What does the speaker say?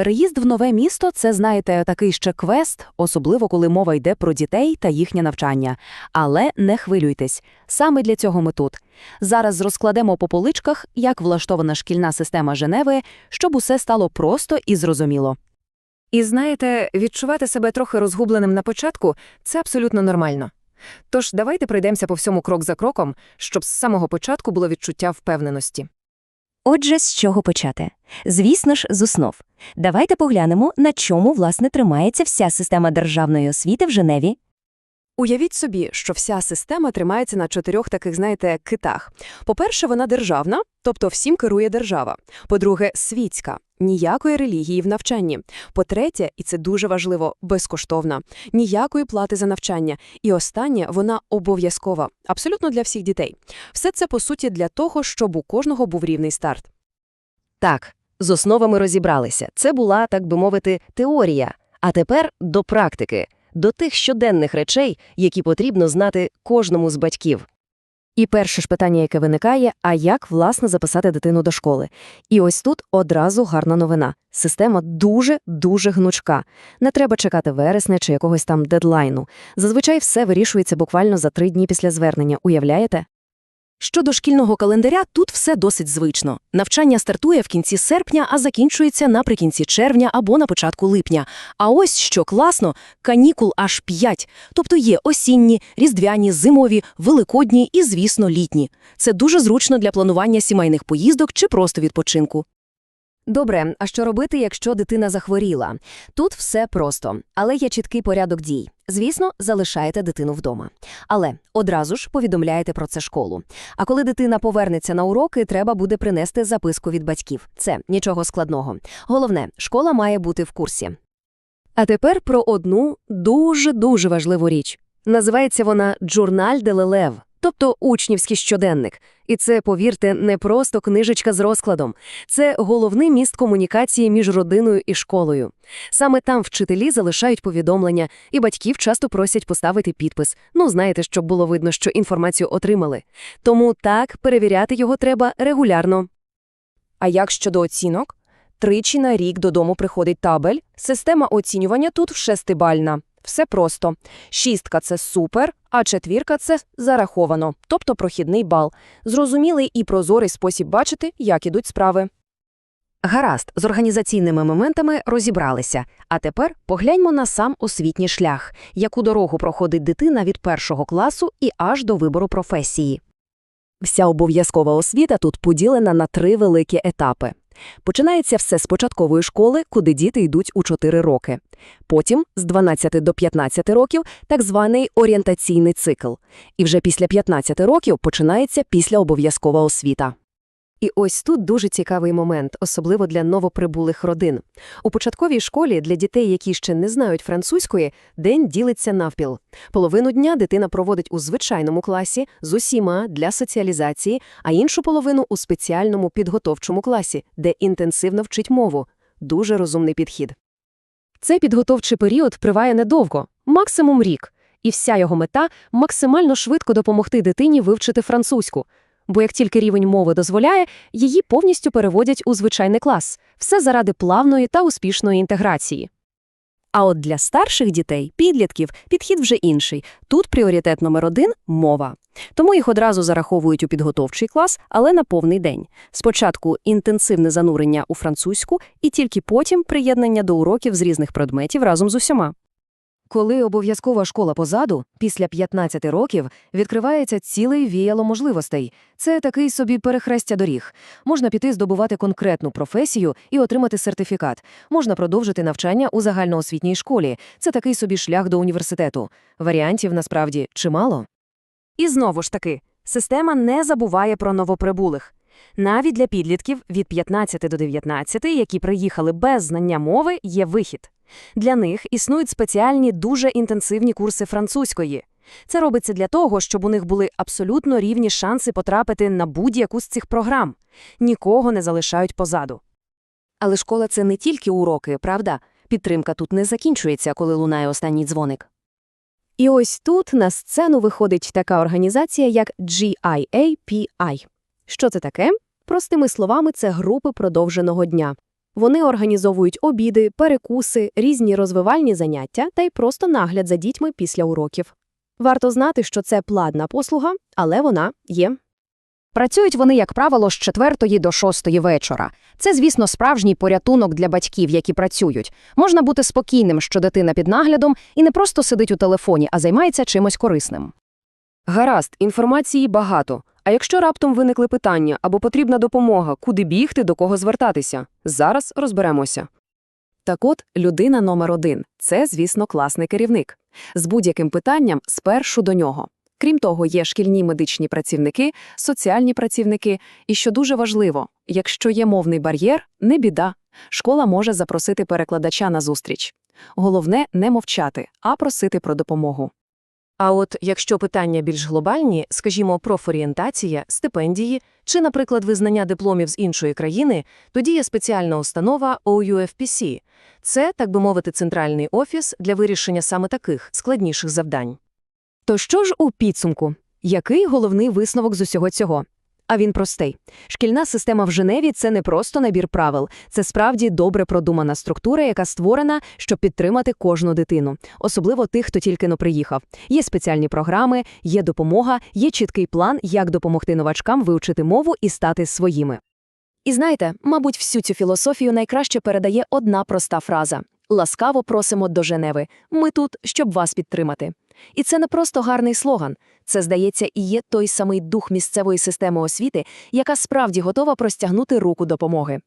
Переїзд в нове місто це, знаєте, такий ще квест, особливо коли мова йде про дітей та їхнє навчання. Але не хвилюйтесь, саме для цього ми тут. Зараз розкладемо по поличках, як влаштована шкільна система Женеви, щоб усе стало просто і зрозуміло. І знаєте, відчувати себе трохи розгубленим на початку це абсолютно нормально. Тож давайте пройдемося по всьому крок за кроком, щоб з самого початку було відчуття впевненості. Отже, з чого почати? Звісно ж, з основ. Давайте поглянемо, на чому, власне, тримається вся система державної освіти в Женеві. Уявіть собі, що вся система тримається на чотирьох таких, знаєте, китах. По-перше, вона державна, тобто всім керує держава. По-друге, світська. Ніякої релігії в навчанні. По-третє, і це дуже важливо, безкоштовна. Ніякої плати за навчання. І останнє, вона обов'язкова. Абсолютно для всіх дітей. Все це, по суті, для того, щоб у кожного був рівний старт. Так, з основами розібралися. Це була, так би мовити, теорія. А тепер до практики, до тих щоденних речей, які потрібно знати кожному з батьків. І перше ж питання, яке виникає, а як, власне, записати дитину до школи? І ось тут одразу гарна новина. Система дуже-дуже гнучка. Не треба чекати вересня чи якогось там дедлайну. Зазвичай все вирішується буквально за три дні після звернення, уявляєте? Щодо шкільного календаря, тут все досить звично. Навчання стартує в кінці серпня, а закінчується наприкінці червня або на початку липня. А ось що класно, канікул аж п'ять. Тобто є осінні, різдвяні, зимові, великодні і, звісно, літні. Це дуже зручно для планування сімейних поїздок чи просто відпочинку. Добре, а що робити, якщо дитина захворіла? Тут все просто, але є чіткий порядок дій. Звісно, залишаєте дитину вдома. Але одразу ж повідомляєте про це школу. А коли дитина повернеться на уроки, треба буде принести записку від батьків. Це нічого складного. Головне, школа має бути в курсі. А тепер про одну дуже-дуже важливу річ. Називається вона «Джурналь де Лелев», тобто учнівський щоденник. І це, повірте, не просто книжечка з розкладом. Це головний міст комунікації між родиною і школою. Саме там вчителі залишають повідомлення, і батьків часто просять поставити підпис. Ну, знаєте, щоб було видно, що інформацію отримали. Тому так, перевіряти його треба регулярно. А як щодо оцінок? Тричі на рік додому приходить табель. Система оцінювання тут шестибальна. Все просто. Шістка – це супер, а четвірка – це зараховано, тобто прохідний бал. Зрозумілий і прозорий спосіб бачити, як ідуть справи. Гаразд, з організаційними моментами розібралися. А тепер погляньмо на сам освітній шлях, яку дорогу проходить дитина від першого класу і аж до вибору професії. Вся обов'язкова освіта тут поділена на три великі етапи. Починається все з початкової школи, куди діти йдуть у 4 роки. Потім, з 12 до 15 років, так званий орієнтаційний цикл. І вже після 15 років починається післяобов'язкова освіта. І ось тут дуже цікавий момент, особливо для новоприбулих родин. У початковій школі для дітей, які ще не знають французької, день ділиться навпіл. Половину дня дитина проводить у звичайному класі з усіма для соціалізації, а іншу половину у спеціальному підготовчому класі, де інтенсивно вчить мову. Дуже розумний підхід. Цей підготовчий період триває недовго, максимум рік, і вся його мета – максимально швидко допомогти дитині вивчити французьку – бо як тільки рівень мови дозволяє, її повністю переводять у звичайний клас, все заради плавної та успішної інтеграції. А от для старших дітей, підлітків, підхід вже інший. Тут пріоритет номер один – мова. Тому їх одразу зараховують у підготовчий клас, але на повний день. Спочатку інтенсивне занурення у французьку і тільки потім приєднання до уроків з різних предметів разом з усіма. Коли обов'язкова школа позаду, після 15 років, відкривається цілий віяло можливостей. Це такий собі перехрестя доріг. Можна піти здобувати конкретну професію і отримати сертифікат. Можна продовжити навчання у загальноосвітній школі. Це такий собі шлях до університету. Варіантів, насправді, чимало. І знову ж таки, система не забуває про новоприбулих. Навіть для підлітків від 15 до 19, які приїхали без знання мови, є вихід. Для них існують спеціальні дуже інтенсивні курси французької. Це робиться для того, щоб у них були абсолютно рівні шанси потрапити на будь-яку з цих програм. Нікого не залишають позаду. Але школа – це не тільки уроки, правда? Підтримка тут не закінчується, коли лунає останній дзвоник. І ось тут на сцену виходить така організація, як GIAPI. Що це таке? Простими словами, це групи продовженого дня. Вони організовують обіди, перекуси, різні розвивальні заняття та й просто нагляд за дітьми після уроків. Варто знати, що це платна послуга, але вона є. Працюють вони, як правило, з 4 до 6 вечора. Це, звісно, справжній порятунок для батьків, які працюють. Можна бути спокійним, що дитина під наглядом і не просто сидить у телефоні, а займається чимось корисним. Гаразд, інформації багато. А якщо раптом виникли питання або потрібна допомога, куди бігти, до кого звертатися? Зараз розберемося. Так от, людина номер один – це, звісно, класний керівник. З будь-яким питанням спершу до нього. Крім того, є шкільні медичні працівники, соціальні працівники, і, що дуже важливо, якщо є мовний бар'єр, не біда. Школа може запросити перекладача на зустріч. Головне – не мовчати, а просити про допомогу. А от якщо питання більш глобальні, скажімо, профорієнтація, стипендії чи, наприклад, визнання дипломів з іншої країни, тоді є спеціальна установа OUFPC. Це, так би мовити, центральний офіс для вирішення саме таких складніших завдань. То що ж у підсумку? Який головний висновок з усього цього? А він простий. Шкільна система в Женеві – це не просто набір правил. Це справді добре продумана структура, яка створена, щоб підтримати кожну дитину. Особливо тих, хто тільки но приїхав. Є спеціальні програми, є допомога, є чіткий план, як допомогти новачкам вивчити мову і стати своїми. І знаєте, мабуть, всю цю філософію найкраще передає одна проста фраза «Ласкаво просимо до Женеви. Ми тут, щоб вас підтримати». І це не просто гарний слоган. Це, здається, і є той самий дух місцевої системи освіти, яка справді готова простягнути руку допомоги.